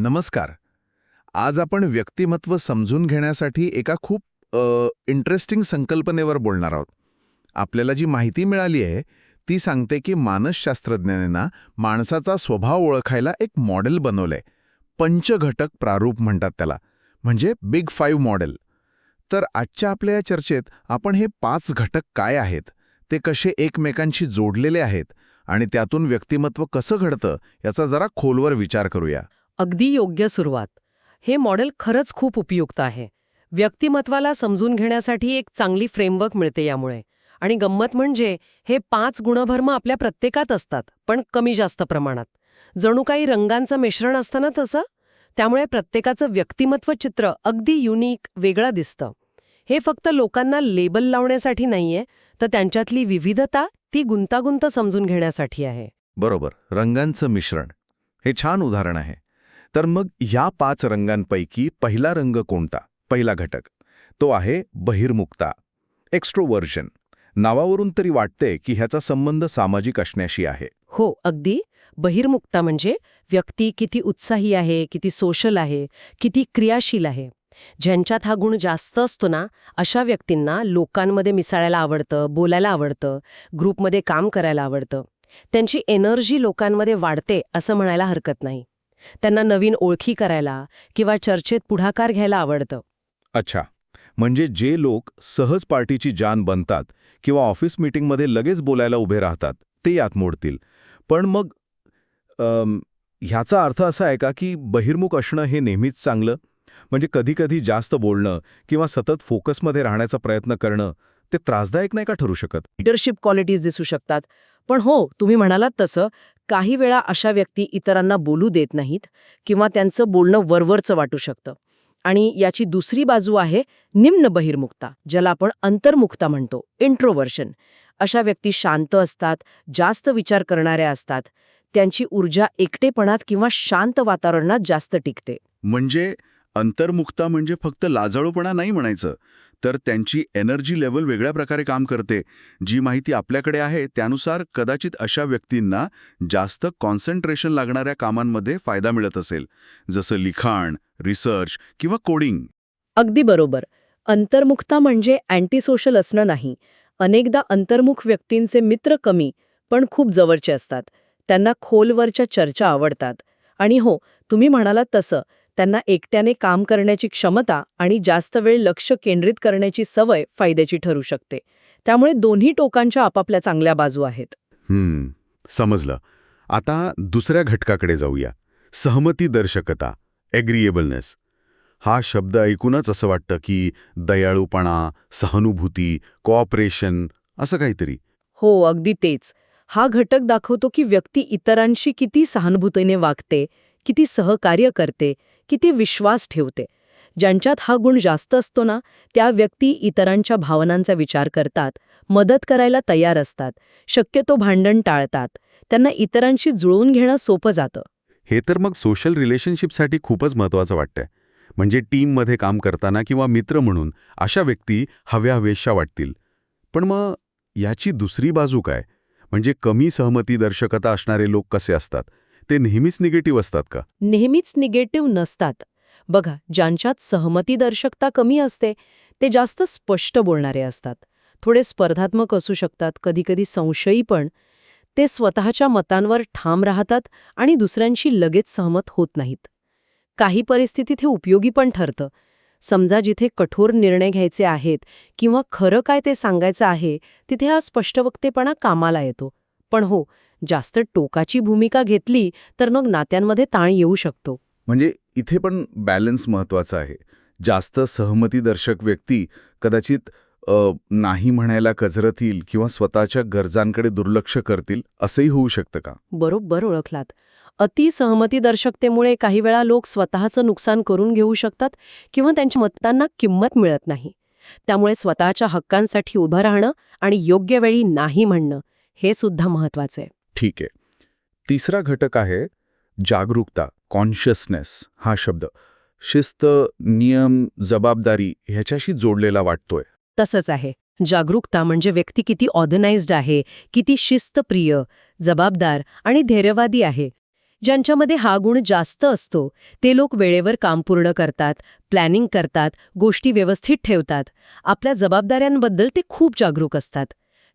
नमस्कार. आज आपण व्यक्तिमत्व समजून घेण्यासाठी एका खूप इंटरेस्टिंग संकल्पनेवर बोलणार आहोत. आपल्याला जी माहिती मिळाली आहे ती सांगते की मानसशास्त्रज्ञांना माणसाचा स्वभाव ओळखायला एक मॉडेल बनवलंय. पंचघटक प्रारूप म्हणतात त्याला म्हणजे बिग फाईव्ह मॉडेल तर आजच्या आपल्या या चर्चेत आपण हे पाच घटक काय आहेत ते कसे एकमेकांशी जोडलेले आहेत आणि त्यातून व्यक्तिमत्व कसं घडतं याचा जरा खोलवर विचार करूया. अगदी योग्य सुरुवात. हे मॉडेल खरंच खूप उपयुक्त आहे. व्यक्तिमत्वाला समजून घेण्यासाठी एक चांगली फ्रेमवर्क मिळते यामुळे. आणि गंमत म्हणजे हे पाच गुणधर्म आपल्या प्रत्येकात असतात पण कमी जास्त प्रमाणात. जणू काही रंगांचं मिश्रण असतं ना तसं? त्यामुळे प्रत्येकाचं व्यक्तिमत्व चित्र अगदी युनिक वेगळं दिसतं. हे फक्त लोकांना लेबल लावण्यासाठी नाहीये तर त्यांच्यातली विविधता ती गुंतागुंत समजून घेण्यासाठी आहे. बरोबर. रंगांचं मिश्रण. हे छान उदाहरण आहे. तर मग ह्या पाच रंगांपैकी पहिला रंग कोणता? पहिला घटक. तो आहे बहिर्मुक्ता. एक्स्ट्रोवर्जन नावावरून तरी वाटते की ह्याचा संबंध सामाजिक असण्याशी आहे. हो अगदी. बहिर्मुक्ता म्हणजे व्यक्ती किती उत्साही आहे किती सोशल आहे किती क्रियाशील आहे. ज्यांच्यात हा गुण जास्त असतो ना अशा व्यक्तींना लोकांमध्ये मिसळायला आवडतं बोलायला आवडतं ग्रुपमध्ये काम करायला आवडतं. त्यांची एनर्जी लोकांमध्ये वाढते असं म्हणायला हरकत नाही. त्यांना नवीन ओळखी करायला किंवा चर्चेत पुढाकार घ्यायला आवडतं. अच्छा. म्हणजे जे लोक सहज पार्टीची जान बनतात किंवा ऑफिस मीटिंगमध्ये लगेच बोलायला उभे राहतात ते यात मोडतील. पण मग अम, ह्याचा अर्थ असा आहे का की बहिर्मुख असणं हे नेहमीच चांगलं? म्हणजे कधीकधी जास्त बोलणं किंवा सतत फोकसमध्ये राहण्याचा प्रयत्न करणं ते त्रासदायक नाही का ठरू शकत? लिडरशिप क्वालिटीज दिसू शकतात. पण हो तुम्ही म्हणालात तसं काही वेळा अशा व्यक्ती इतरांना बोलू देत नाहीत किंवा त्यांचं बोलणं वरवरचं वाटू शकतं. आणि याची दुसरी बाजू आहे निम्न बहिर्मुक्ता ज्याला आपण अंतर्मुक्ता म्हणतो इंट्रोवर्शन अशा व्यक्ती शांत असतात जास्त विचार करणाऱ्या असतात. त्यांची ऊर्जा एकटेपणात किंवा शांत वातावरणात जास्त टिकते. म्हणजे अंतर्मुक्ता म्हणजे फक्त लाजाळूपणा नाही म्हणायचं. तर त्यांची एनर्जी लेवल वेगळ्या प्रकारे काम करते. जी माहिती आपल्याकडे आहे त्यानुसार कदाचित अशा व्यक्तींना जास्त कॉन्सन्ट्रेशन लागणाऱ्या कामांमध्ये फायदा मिळत असेल. जसं लिखाण रिसर्च किंवा कोडिंग अगदी बरोबर. अंतर्मुखता म्हणजे अँटी सोशल असणं नाही. अनेकदा अंतर्मुख व्यक्तींचे मित्र कमी पण खूप जवळचे असतात. त्यांना खोलवरच्या चर्चा आवडतात. आणि हो तुम्ही म्हणालात तसं. त्यांना एकट्याने काम करण्याची क्षमता आणि जास्त वेळ लक्ष केंद्रित करण्याची सवय फायद्याची ठरू शकते. त्यामुळे दोन्ही टोकांच्या आपापल्या चांगल्या बाजू आहेत. हम्म समजलं. आता दुसऱ्या घटकाकडे जाऊया. सहमतीदर्शकता एग्रीएबलनेस हा शब्द ऐकूनच असं वाटतं की दयाळूपणा सहानुभूती कॉपरेशन असं काहीतरी. हो अगदी तेच. हा घटक दाखवतो की व्यक्ती इतरांशी किती सहानुभूतीने वागते किती सहकार्य करते किती विश्वास ठेवते. ज्यांच्यात हा गुण जास्त असतो ना त्या व्यक्ती इतरांच्या भावनांचा विचार करतात मदत करायला तयार असतात शक्यतो भांडण टाळतात त्यांना इतरांशी जुळवून घेणं सोपं जातं. हे तर मग सोशल रिलेशनशिपसाठी खूपच महत्वाचं वाटतंय. म्हणजे टीममध्ये काम करताना किंवा मित्र म्हणून अशा व्यक्ती हव्या हवेशा वाटतील. पण मग याची दुसरी बाजू काय? म्हणजे कमी सहमतीदर्शकता असणारे लोक कसे असतात? ते नेहमीच निगेटिव्ह असतात का? नेहमीच निगेटिव्ह नसतात. बघा ज्यांच्यात सहमतीदर्शकता कमी असते ते जास्त स्पष्ट बोलणारे असतात. थोडे स्पर्धात्मक असू शकतात कधीकधी संशयी पण. ते स्वतःच्या मतांवर ठाम राहतात आणि दुसऱ्यांशी लगेच सहमत होत नाहीत. काही परिस्थितीत हे उपयोगी पण ठरतं. समजा जिथे कठोर निर्णय घ्यायचे आहेत किंवा खरं काय ते सांगायचं आहे तिथे हा स्पष्टवक्तेपणा कामाला येतो. पण हो जास्त टोकाची भूमिका घेतली तर मग नात्यांमध्ये ताण येऊ शकतो. म्हणजे इथे पण बॅलन्स महत्त्वाचा आहे. जास्त सहमतीदर्शक व्यक्ती कदाचित नाही म्हणायला कचरतील किंवा स्वतःच्या गरजांकडे दुर्लक्ष करतील असंही होऊ शकतं का? बरोबर ओळखलात. अति सहमतीदर्शकतेमुळे काही वेळा लोक स्वतःचं नुकसान करून घेऊ शकतात किंवा त्यांच्या मतांना किंमत मिळत नाही. त्यामुळे स्वतःच्या हक्कांसाठी उभं राहणं आणि योग्य वेळी नाही म्हणणं हे सुद्धा महत्वाचं आहे. ठीक आहे. तिसरा घटक आहे जागरूकता कॉन्शियसनेस हा शब्द. शिस्त नियम जबाबदारी ह्याच्याशी जोडलेला वाटतोय. तसंच आहे. जागरूकता म्हणजे व्यक्ती किती ऑर्गनाइज्ड आहे किती शिस्तप्रिय जबाबदार आणि धैर्यवादी आहे. ज्यांच्यामध्ये हा गुण जास्त असतो ते लोक वेळेवर काम पूर्ण करतात प्लॅनिंग करतात गोष्टी व्यवस्थित ठेवतात. आपल्या जबाबदाऱ्यांबद्दल ते खूप जागरूक असतात.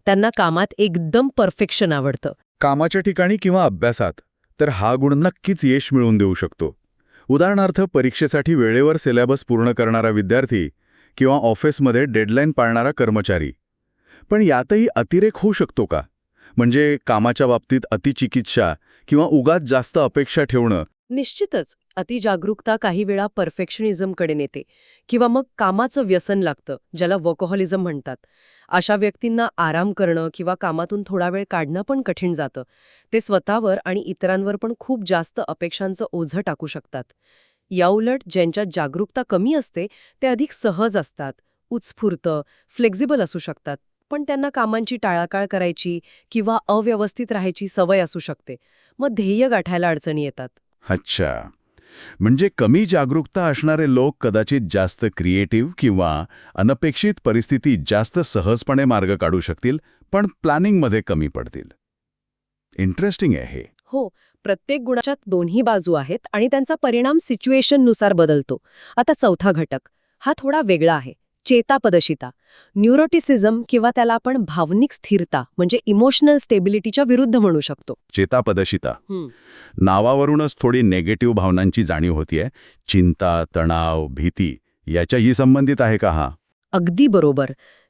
त्यांना कामात एकदम परफेक्शन आवडतं. कामाच्या ठिकाणी किंवा अभ्यासात तर हा गुण नक्कीच यश मिळवून देऊ शकतो. उदाहरणार्थ परीक्षेसाठी वेळेवर सिलेबस पूर्ण करणारा विद्यार्थी किंवा ऑफिसमध्ये डेडलाईन पाळणारा कर्मचारी. पण यातही अतिरेक होऊ शकतो का? म्हणजे कामाच्या बाबतीत अतिचिकित्सा किंवा उगाच जास्त अपेक्षा ठेवणं. निश्चितच अतिजागरूकता काही वेळा परफेक्शनिझमकडे नेते किंवा मग कामाचं व्यसन लागतं ज्याला वर्कोहॉलिझम म्हणतात. अशा व्यक्तींना आराम करणं किंवा कामातून थोडा वेळ काढणं पण कठीण जातं. ते स्वतःवर आणि इतरांवर पण खूप जास्त अपेक्षांचं ओझं टाकू शकतात. याउलट ज्यांच्यात जागरूकता कमी असते ते अधिक सहज असतात उत्स्फूर्त फ्लेक्झिबल असू शकतात पण त्यांना कामांची टाळाटाळ करायची किंवा अव्यवस्थित राहायची सवय असू शकते. मग ध्येय गाठायला अडचणी येतात. अच्छा. म्हणजे कमी जागरूकता असणारे लोक कदाचित जास्त क्रिएटिव्ह किंवा अनपेक्षित परिस्थितीत जास्त सहजपणे मार्ग काढू शकतील पण प्लॅनिंगमध्ये कमी पडतील. इंटरेस्टिंग आहे हे. हो प्रत्येक गुणाच्या दोन्ही बाजू आहेत आणि त्यांचा परिणाम सिच्युएशननुसार बदलतो. आता चौथा घटक. हा थोडा वेगळा आहे. चेतापदशिता. न्यूरोटिसिझम किंवा त्याला आपण भावनिक स्थिरता म्हणजे इमोशनल स्टेबिलिटीच्या विरुद्ध म्हणू शकतो. चेतापदशिता. नावावरूनच थोडी नेगेटिव्ह भावनांची जाणीव होतीये. चिंता तणाव भीती याच्याही संबंधित आहे का हा? अगदी बरोबर.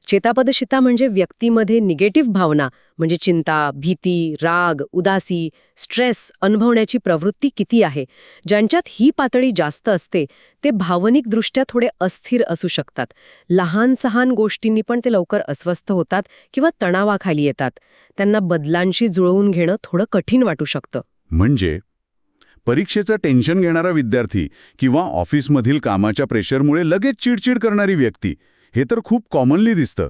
चेतापदशिता म्हणजे व्यक्तीमध्ये निगेटिव्ह भावना म्हणजे चिंता भीती राग उदासी स्ट्रेस अनुभवण्याची प्रवृत्ती किती आहे? ज्यांच्यात ही पातळी जास्त असते ते भावनिकदृष्ट्या थोडे अस्थिर असू शकतात. लहान सहान गोष्टींनी पण ते लवकर अस्वस्थ होतात किंवा तणावाखाली येतात. त्यांना बदलांशी जुळवून घेणं थोडं कठीण वाटू शकतं. म्हणजे? परीक्षेचं टेन्शन घेणारा विद्यार्थी किंवा ऑफिसमधील कामाच्या प्रेशरमुळे लगेच चिडचिड करणारी व्यक्ती हे तर खूप कॉमनली दिसतं.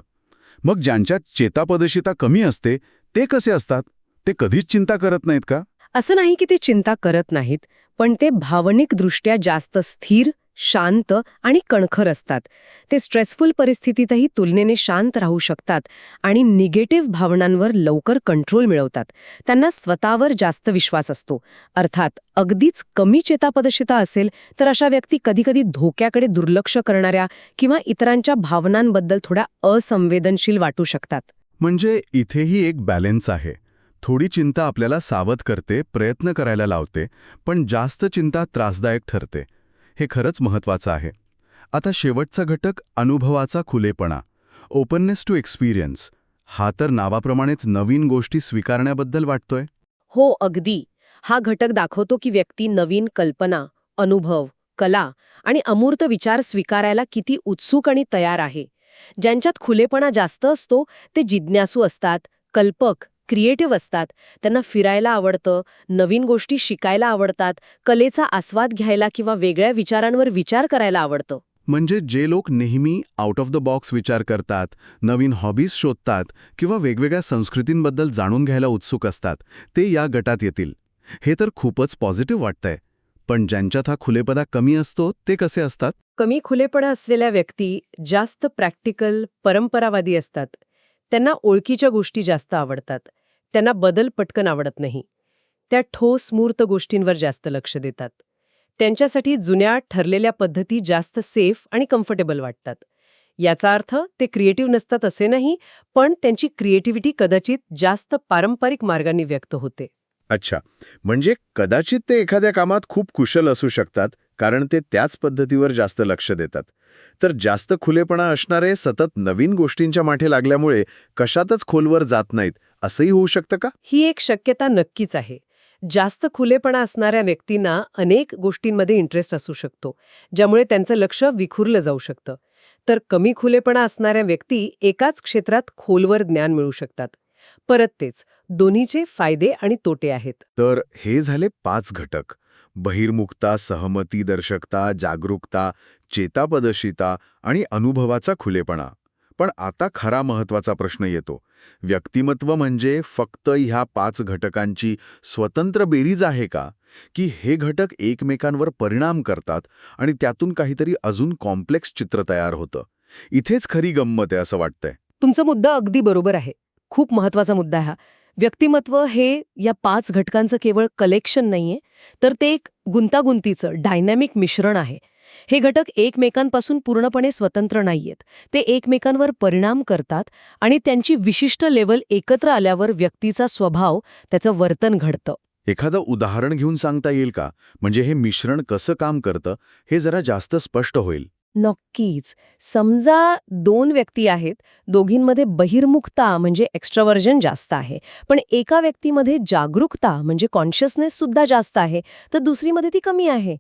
मग ज्यांच्यात चेतापदशिता कमी असते ते कसे असतात? ते कधीच चिंता करत नाहीत का? असं नाही की ते चिंता करत नाहीत पण ते भावनिकदृष्ट्या जास्त स्थिर शांत आणि कणखर असतात. ते स्ट्रेसफुल परिस्थितीतही तुलनेने शांत राहू शकतात आणि निगेटिव्ह भावनांवर लवकर कंट्रोल मिळवतात. त्यांना स्वतःवर जास्त विश्वास असतो. अर्थात अगदीच कमी चेतापदशिता असेल तर अशा व्यक्ती कधीकधी धोक्याकडे दुर्लक्ष करणाऱ्या किंवा इतरांच्या भावनांबद्दल थोड्या असंवेदनशील वाटू शकतात. म्हणजे इथेही एक बॅलेन्स आहे. थोडी चिंता आपल्याला सावध करते प्रयत्न करायला लावते पण जास्त चिंता त्रासदायक ठरते. हे खरंच महत्वाचं आहे. आता शेवटचा घटक अनुभवाचा खुलेपणा. ओपननेस टू एक्सपिरियन्स हा तर नावाप्रमाणेच नवीन गोष्टी स्वीकारण्याबद्दल वाटतोय? हो अगदी. हा घटक दाखवतो की व्यक्ती नवीन कल्पना अनुभव कला आणि अमूर्त विचार स्वीकारायला किती उत्सुक आणि तयार आहे. ज्यांच्यात खुलेपणा जास्त असतो ते जिज्ञासू असतात कल्पक क्रिएटिव्ह असतात. त्यांना फिरायला आवडतं नवीन गोष्टी शिकायला आवडतात कलेचा आस्वाद घ्यायला किंवा वेगळ्या विचारांवर विचार करायला आवडतं. म्हणजे जे लोक नेहमी आउट ऑफ द बॉक्स विचार करतात नवीन हॉबीज शोधतात किंवा वेगवेगळ्या संस्कृतींबद्दल जाणून घ्यायला उत्सुक असतात ते या गटात येतील. हे तर खूपच पॉझिटिव्ह वाटतंय. पण ज्यांच्यात हा खुलेपणा कमी असतो ते कसे असतात? कमी खुलेपणा असलेल्या व्यक्ती जास्त प्रॅक्टिकल परंपरावादी असतात. त्यांना ओळखीच्या गोष्टी जास्त आवडतात. त्यांना बदल पटकन आवडत नाही. त्या ठोस मूर्त गोष्टींवर जास्त लक्ष देतात. त्यांच्यासाठी जुन्या ठरलेल्या पद्धती जास्त सेफ आणि कम्फर्टेबल वाटतात. याचा अर्थ ते क्रिएटिव्ह नसतात असे नाही पण त्यांची क्रिएटिव्हिटी कदाचित जास्त पारंपरिक मार्गांनी व्यक्त होते. अच्छा. म्हणजे कदाचित ते एखाद्या कामात खूप कुशल असू शकतात कारण ते त्याच पद्धतीवर जास्त लक्ष देतात. तर जास्त खुलेपणा असणारे सतत नवीन गोष्टींच्या माठे लागल्यामुळे कशातच खोलवर जात नाहीत असंही होऊ शकतं का? ही एक शक्यता नक्कीच आहे. जास्त खुलेपणा असणाऱ्या व्यक्तींना अनेक गोष्टींमध्ये इंटरेस्ट असू शकतो ज्यामुळे त्यांचं लक्ष विखुरलं जाऊ शकतं. तर कमी खुलेपणा असणाऱ्या व्यक्ती एकाच क्षेत्रात खोलवर ज्ञान मिळू शकतात. परत तेच दोन्हीचे फायदे आणि तोटे आहेत. तर हे झाले पाच घटक. बहिर्मुखता सहमतीदर्शकता जागरूकता चेतापदशिता आणि अनुभवाचा खुलेपणा. पण आता खरा महत्त्वाचा प्रश्न येतो. व्यक्तिमत्व म्हणजे फक्त ह्या पाच घटकांची स्वतंत्र बेरीज आहे का? की हे घटक एकमेकांवर परिणाम करतात आणि त्यातून काहीतरी अजून कॉम्प्लेक्स चित्र तयार होतं? इथेच खरी गंमत आहे असं वाटतंय. तुमचा मुद्दा अगदी बरोबर आहे. खूप महत्त्वाचा मुद्दा आहे हा. व्यक्तिमत्व हे या पाच घटकांचं केवळ कलेक्शन नाहीये तर ते एक गुंतागुंतीचं डायनॅमिक मिश्रण आहे. हे घटक एकमेकांपासून पूर्णपणे स्वतंत्र नाहीयेत. ते एकमेकांवर परिणाम करतात आणि त्यांची विशिष्ट लेवल एकत्र आल्यावर व्यक्तीचा स्वभाव त्याचं वर्तन घडतं. एखादं उदाहरण घेऊन सांगता येईल का? म्हणजे हे मिश्रण कसं काम करतं हे जरा जास्त स्पष्ट होईल. नक्कीच. समजा दोन व्यक्ती आहेत दोघींमध्ये बहिर्मुखता म्हणजे एक्स्ट्रावर्जन जास्त आहे. पण एका व्यक्तीमध्ये जागरूकता म्हणजे कॉन्शियसनेस सुद्धा जास्त आहे तर दुसरीमध्ये ती कमी आहे.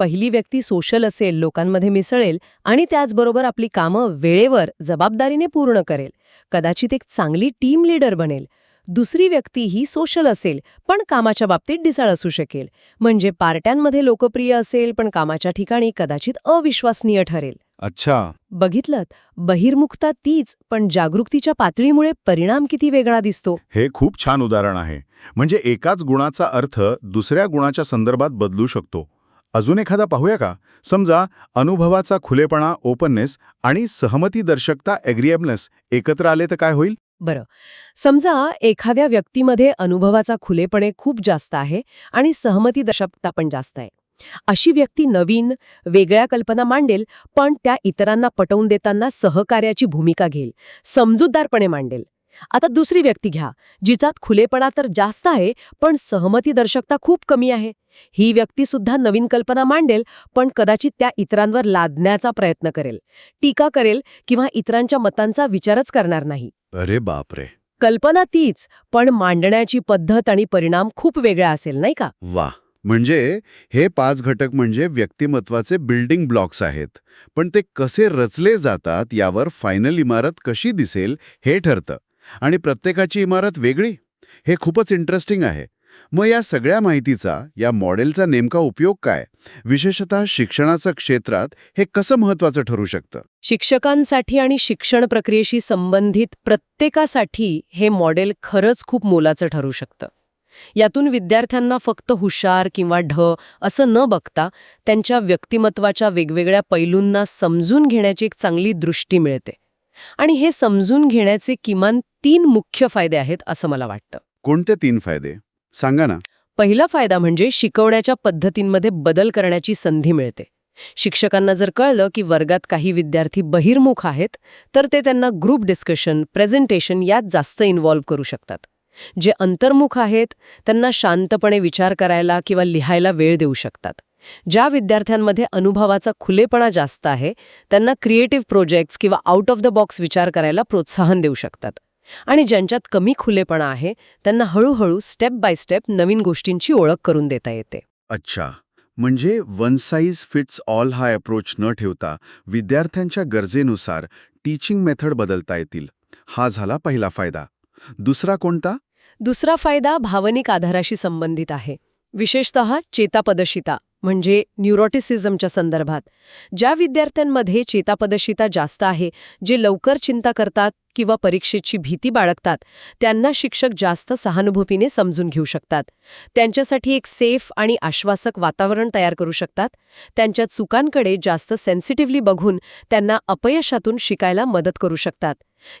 पहिली व्यक्ती सोशल असेल लोकांमध्ये मिसळेल आणि त्याचबरोबर आपली कामं वेळेवर जबाबदारीने पूर्ण करेल. कदाचित एक चांगली टीम लीडर बनेल. दुसरी व्यक्ती ही सोशल असेल पण कामाच्या बाबतीत डिसाळ असू शकेल. म्हणजे पार्ट्यांमध्ये लोकप्रिय असेल पण कामाच्या ठिकाणी कदाचित अविश्वसनीय ठरेल. अच्छा. बघितलं बहिर्मुखता तीच पण जागृतीच्या पातळीमुळे परिणाम किती वेगळा दिसतो? हे खूप छान उदाहरण आहे. म्हणजे एकाच गुणाचा अर्थ दुसऱ्या गुणाच्या संदर्भात बदलू शकतो. अजून एखादा पाहूया का? समजा अनुभवाचा खुलेपणा ओपननेस आणि सहमती दर्शकता एग्रिएबनेस एकत्र आले तर काय होईल? बरं. समजा एखाद्या व्यक्तीमध्ये अनुभवाचा खुलेपणे खूप जास्त आहे आणि सहमती दशकता पण जास्त आहे. अशी व्यक्ती नवीन वेगळ्या कल्पना मांडेल पण त्या इतरांना पटवून देताना सहकार्याची भूमिका घेईल समजूतदारपणे मांडेल. आता दुसरी व्यक्ती घ्या जिचात खुलेपणा तर जास्त आहे पण सहमती दर्शकता खूप कमी आहे. ही व्यक्ती सुद्धा नवीन कल्पना मांडेल पण कदाचित त्या इतरांवर लादण्याचा प्रयत्न करेल. टीका करेल किंवा इतरांच्या मतांचा विचारच करणार नाही. अरे बापरे. कल्पना तीच पण मांडण्याची पद्धत आणि परिणाम खूप वेगळा असेल नाही का? वा म्हणजे हे पाच घटक म्हणजे व्यक्तिमत्वाचे बिल्डिंग ब्लॉक्स आहेत. पण ते कसे रचले जातात यावर फायनल इमारत कशी दिसेल हे ठरतं. आणि प्रत्येकाची इमारत वेगळी? हे खूपच इंटरेस्टिंग आहे. मग या सगळ्या माहितीचा या मॉडेलचा नेमका उपयोग काय? विशेषतः शिक्षणाच्या क्षेत्रात हे कसं महत्वाचं ठरू शकतं? शिक्षकांसाठी आणि शिक्षण प्रक्रियेशी संबंधित प्रत्येकासाठी हे मॉडेल खरंच खूप मोलाचं ठरू शकतं. यातून विद्यार्थ्यांना फक्त हुशार किंवा ढ असं न बघता त्यांच्या व्यक्तिमत्वाच्या वेगवेगळ्या पैलूंना समजून घेण्याची एक चांगली दृष्टी मिळते. आणि हे समजून घेण्याचे किमान तीन मुख्य फायदे आहेत असं मला वाटतं. कोणते तीन फायदे? सांगा ना. पहिला फायदा म्हणजे शिकवण्याच्या पद्धतींमध्ये बदल करण्याची संधी मिळते. शिक्षकांना जर कळलं की वर्गात काही विद्यार्थी बहिर्मुख आहेत तर ते त्यांना ग्रुप डिस्कशन प्रेझेंटेशन यात जास्त इन्व्हॉल्व्ह करू शकतात. जे अंतर्मुख आहेत त्यांना शांतपणे विचार करायला किंवा लिहायला वेळ देऊ शकतात. ज्या विद्यार्थ्यांमध्ये अनुभवाचा खुलेपणा जास्त आहे त्यांना क्रिएटिव्ह प्रोजेक्ट्स किंवा आउट ऑफ द बॉक्स विचार करायला प्रोत्साहन देऊ शकतात. आणि ज्यांच्यात कमी खुलेपणा आहे त्यांना हळूहळू स्टेप बाय स्टेप नवीन गोष्टींची ओळख करून देता येते. अच्छा. म्हणजे वन साईज फिट्स ऑल हा अप्रोच न ठेवता विद्यार्थ्यांच्या गरजेनुसार टीचिंग मेथड बदलता येतील. हा झाला पहिला फायदा. दुसरा कोणता? दुसरा फायदा भावनिक आधाराशी संबंधित आहे. विशेषत चेतापदशिता. म्हणजे न्यूरोटिसिझमच्या संदर्भात. ज्या विद्यार्थ्यांमध्ये चेतापदशिता जास्त आहे जे लवकर चिंता करतात किंवा परीक्षेची भीती बाळगतात त्यांना शिक्षक जास्त सहानुभूतीने समजून घेऊ शकतात. त्यांच्यासाठी एक सेफ आणि आश्वासक वातावरण तयार करू शकतात. त्यांच्या चुकांकडे जास्त सेन्सिटिव्हली बघून त्यांना अपयशातून शिकायला मदत करू शकतात.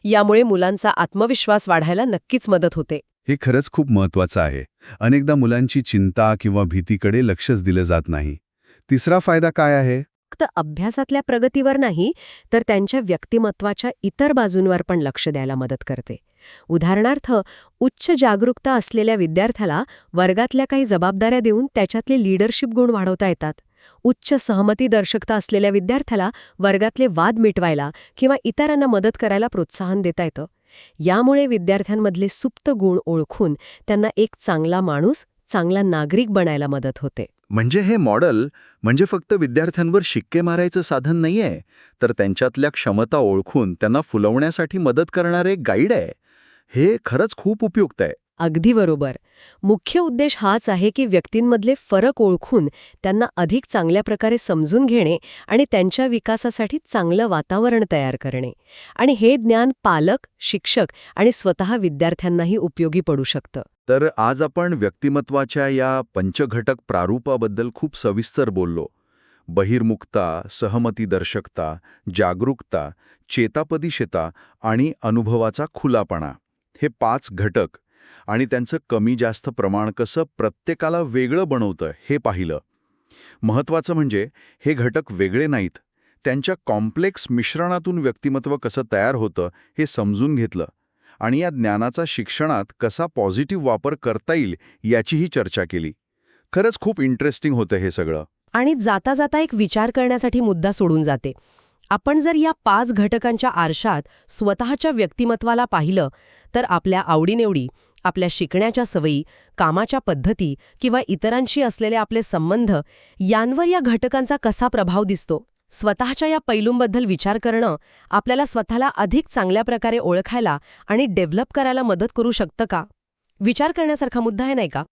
यामुळे मुलांचा आत्मविश्वास वाढायला नक्कीच मदत होते. हे खरंच खूप महत्वाचं आहे. अनेकदा मुलांची चिंता किंवा भीतीकडे लक्षच दिलं जात नाही. तिसरा फायदा काय आहे? फक्त अभ्यासातल्या प्रगतीवर नाही तर त्यांच्या व्यक्तिमत्वाच्या इतर बाजूंवर पण लक्ष द्यायला मदत करते. उदाहरणार्थ उच्च जागरूकता असलेल्या विद्यार्थ्याला वर्गातल्या काही जबाबदाऱ्या देऊन त्याच्यातले लीडरशिप गुण वाढवता येतात. उच्च सहमती दर्शकता असलेल्या विद्यार्थ्याला वर्गातले वाद मिटवायला किंवा इतरांना मदत करायला प्रोत्साहन देता येतं. यामुळे विद्यार्थ्यांमधले सुप्त गुण ओळखून त्यांना एक चांगला माणूस चांगला नागरिक बनायला मदत होते. म्हणजे हे मॉडेल म्हणजे फक्त विद्यार्थ्यांवर शिक्के मारायचं साधन नाहीये तर त्यांच्यातल्या क्षमता ओळखून त्यांना फुलवण्यासाठी मदत करणारे एक गाईड आहे. हे खरंच खूप उपयुक्त आहे. अगदी बरोबर. मुख्य उद्देश हाच आहे की व्यक्तींमधले फरक ओळखून त्यांना अधिक चांगल्या प्रकारे समजून घेणे आणि त्यांच्या विकासासाठी चांगलं वातावरण तयार करणे. आणि हे ज्ञान पालक शिक्षक आणि स्वतः विद्यार्थ्यांनाही उपयोगी पडू शकतं. तर आज आपण व्यक्तिमत्वाच्या या पंचघटक प्रारूपाबद्दल खूप सविस्तर बोललो. बहिर्मुखता सहमतीदर्शकता जागरूकता चेतापदिशता आणि अनुभवाचा खुलापणा. हे पाच घटक आणि त्यांचं कमी जास्त प्रमाण कसं प्रत्येकाला वेगळं बनवतं हे पाहिलं. महत्वाचं म्हणजे हे घटक वेगळे नाहीत. त्यांच्या कॉम्प्लेक्स मिश्रणातून व्यक्तिमत्व कसं तयार होतं हे समजून घेतलं. आणि या ज्ञानाचा शिक्षणात कसा पॉझिटिव्ह वापर करता येईल याचीही चर्चा केली. खरंच खूप इंटरेस्टिंग होतं हे सगळं. आणि जाता जाता एक विचार करण्यासाठी मुद्दा सोडून जाते. आपण जर या पाच घटकांच्या आरशात स्वतःच्या व्यक्तिमत्वाला पाहिलं तर आपल्या आवडीनिवडी आपल्या शिकण्याच्या सवयी कामाच्या पद्धती किंवा इतरांशी असलेले आपले संबंध यांवर या घटकांचा कसा प्रभाव दिसतो? स्वतःच्या या पैलूंबद्दल विचार करणं आपल्याला स्वतःला अधिक चांगल्या प्रकारे ओळखायला आणि डेव्हलप करायला मदत करू शकतं का? विचार करण्यासारखा मुद्दा आहे नाही का?